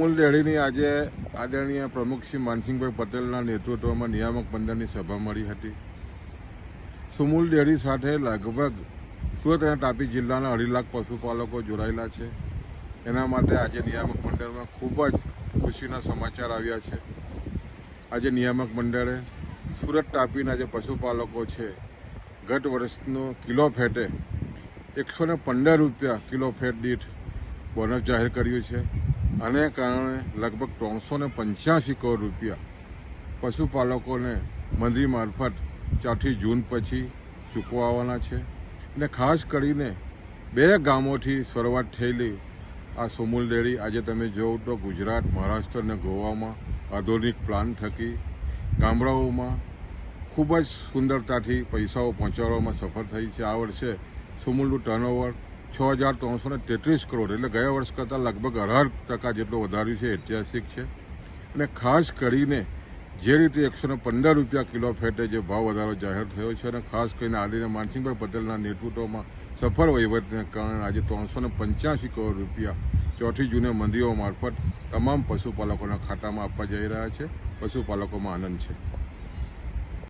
સુમુલ ડેરીની આજે આદરણીય પ્રમુખ શ્રી માનસિંહભાઈ પટેલના નેતૃત્વમાં નિયામક મંડળની સભા મળી હતી. સુમૂલ ડેરી સાથે લગભગ સુરત અને તાપી જિલ્લાના અઢી લાખ પશુપાલકો જોડાયેલા છે. એના માટે આજે નિયામક મંડળમાં ખૂબ જ ખુશીના સમાચાર આવ્યા છે. આજે નિયામક મંડળે સુરત તાપીના જે પશુપાલકો છે, ગત વર્ષનો કિલો ફેટે એકસો પંદર રૂપિયા કિલો ફેટ દીઠ બોનસ જાહેર કર્યું છે. આને કારણે લગભગ ત્રણસો ને પંચ્યાસી કરોડ રૂપિયા પશુપાલકોને મંત્રી મારફત ચોથી જૂન પછી ચૂકવવાના છે. અને ખાસ કરીને બે ગામોથી શરૂઆત થયેલી આ સોમુલ ડેરી આજે તમે જોવો તો ગુજરાત, મહારાષ્ટ્ર અને ગોવામાં આધુનિક પ્લાન થકી ગામડાઓમાં ખૂબ જ સુંદરતાથી પૈસાઓ પહોંચાડવામાં સફળ થઈ છે. આ વર્ષે સુમુલનું ટર્નઓવર છ હજાર ત્રણસો ને તેત્રીસ કરોડ. એટલે ગયા વર્ષ કરતાં લગભગ અઢાર ટકા જેટલો વધાર્યું છે, ઐતિહાસિક છે. અને ખાસ કરીને જે રીતે એકસો ને પંદર રૂપિયા કિલો ફેટે જે ભાવ વધારો જાહેર થયો છે અને ખાસ કરીને આદિને માનસિંહભાઈ પટેલના નેતૃત્વમાં સફળ વહીવટને કારણે આજે ત્રણસો ને પંચ્યાસી કરોડ રૂપિયા ચોથી જૂને મંદિરો મારફત તમામ પશુપાલકોના ખાતામાં આપવા જઈ રહ્યા છે. પશુપાલકોમાં આનંદ છે.